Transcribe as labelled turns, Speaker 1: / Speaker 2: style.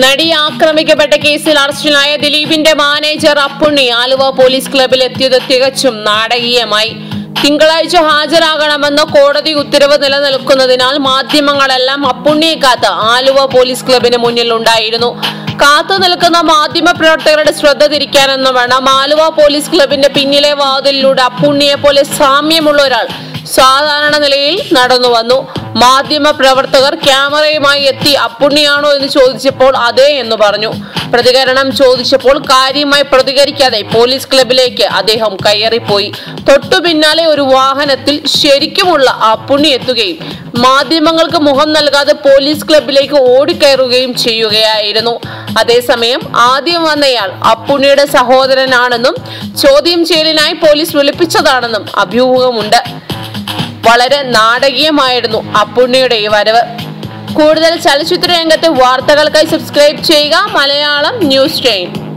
Speaker 1: നടി ആക്രമിക്കപ്പെട്ട കേസിൽ അറസ്റ്റിലായ ദിലീപിന്റെ മാനേജർ അപ്പുണ്ണി ആലുവ പോലീസ് ക്ലബിൽ എത്തിയത് തികച്ചും നാടകീയമായി. തിങ്കളാഴ്ച ഹാജരാകണമെന്ന കോടതി ഉത്തരവ് നിലനിൽക്കുന്നതിനാൽ മാധ്യമങ്ങളെല്ലാം അപ്പുണ്ണിയെ കാത്ത് ആലുവ പോലീസ് ക്ലബിന് മുന്നിൽ ഉണ്ടായിരുന്നു കാത്തു നിൽക്കുന്ന മാധ്യമ പ്രവർത്തകരുടെ ശ്രദ്ധ തിരിക്കാനെന്ന് വേണം. ആലുവ പോലീസ് ക്ലബിന്റെ പിന്നിലെ വാതിലിലൂടെ അപ്പുണ്ണിയെ പോലെ സാമ്യമുള്ള ഒരാൾ സാധാരണ നിലയിൽ നടന്നു വന്നു. മാധ്യമ പ്രവർത്തകർ ക്യാമറയുമായി എത്തി അപ്പുണ്ണിയാണോ എന്ന് ചോദിച്ചപ്പോൾ അതെ എന്ന് പറഞ്ഞു. പ്രതികരണം ചോദിച്ചപ്പോൾ കാര്യമായി പ്രതികരിക്കാതെ പോലീസ് ക്ലബിലേക്ക് അദ്ദേഹം കയറിപ്പോയി. തൊട്ടു പിന്നാലെ ഒരു വാഹനത്തിൽ ശരിക്കുമുള്ള അപ്പുണ്ണി എത്തുകയും മാധ്യമങ്ങൾക്ക് മുഖം നൽകാതെ പോലീസ് ക്ലബിലേക്ക് ഓടിക്കയറുകയും ചെയ്യുകയായിരുന്നു. അതേസമയം ആദ്യം വന്നയാൾ അപ്പുണ്ണിയുടെ സഹോദരനാണെന്നും ചോദ്യം ചെയ്യലിനായി പോലീസ് വിളിപ്പിച്ചതാണെന്നും അഭ്യൂഹമുണ്ട്. വളരെ നാടകീയമായിരുന്നു അപ്പുണ്ണിയുടെ ഈ വരവ്. കൂടുതൽ ചലച്ചിത്ര രംഗത്തെ വാർത്തകൾക്കായി സബ്സ്ക്രൈബ് ചെയ്യുക. Malayalam news time.